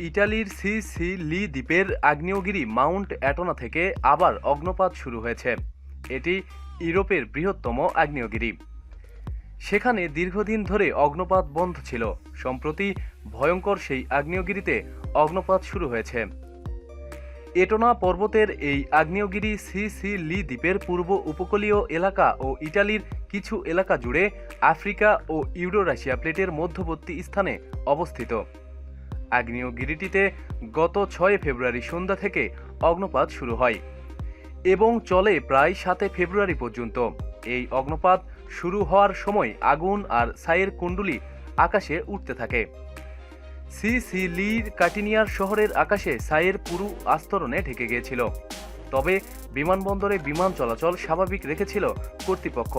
ইটালির C C লি দ্বীপের আগ্নেয়গিরি মাউন্ট অ্যাটোনা থেকে আবার অগ্নপাত শুরু হয়েছে। এটি ইউরোপের বৃহত্তম আগ্নেয়গিরি। সেখানে দীর্ঘদিন ধরে অগ্নপাত বন্ধ ছিল। সম্প্রতি ভয়ঙ্কর সেই আগ্নেয়গিরিতে অগ্নপাত শুরু হয়েছে। এটোনা পর্বতের এই আগ্নেয়গিরি সি সি লি দ্বীপের পূর্ব উপকূলীয় এলাকা ও ইটালির কিছু এলাকা জুড়ে আফ্রিকা ও ইউরোরাশিয়া প্লেটের মধ্যবর্তী স্থানে অবস্থিত। আগ্নেয়গিরিটিতে গত ছয় ফেব্রুয়ারি সন্ধ্যা থেকে অগ্নপাত শুরু হয় এবং চলে প্রায় সাতে ফেব্রুয়ারি পর্যন্ত। এই অগ্নপাত শুরু হওয়ার সময় আগুন আর ছাইয়ের কুণ্ডুলি আকাশে উঠতে থাকে। সি সি লির কাটিনিয়ার শহরের আকাশে ছাইয়ের পুরু আস্তরণে ঢেকে গিয়েছিল। তবে বিমানবন্দরে বিমান চলাচল স্বাভাবিক রেখেছিল কর্তৃপক্ষ।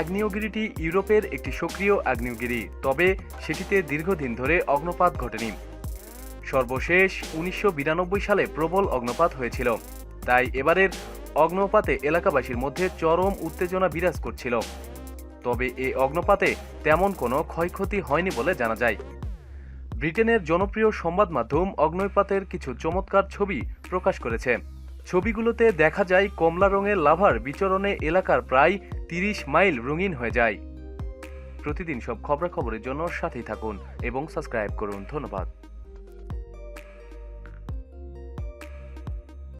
আগ্নেয়গিরিটি ইউরোপের একটি সক্রিয় আগ্নেয়গিরি, তবে সেটিতে দীর্ঘদিন ধরে অগ্নপাত ঘটেনি। সর্বশেষ উনিশশো বিরানব্বই সালে প্রবল অগ্নপাত হয়েছিল, তাই এবারের অগ্নপাতে এলাকাবাসীর মধ্যে চরম উত্তেজনা বিরাজ করছিল। তবে এই অগ্নপাতে তেমন কোনো ক্ষয়ক্ষতি হয়নি বলে জানা যায়। ব্রিটেনের জনপ্রিয় সংবাদ মাধ্যম অগ্নপাতের কিছু চমৎকার ছবি প্রকাশ করেছে। ছবিগুলোতে দেখা যায় কমলা রঙের লাভার বিচরণে এলাকার প্রায় তিরিশ মাইল রঙিন হয়ে যায়। প্রতিদিন সব খবরাখবরের জন্য সাথেই থাকুন এবং সাবস্ক্রাইব করুন। ধন্যবাদ।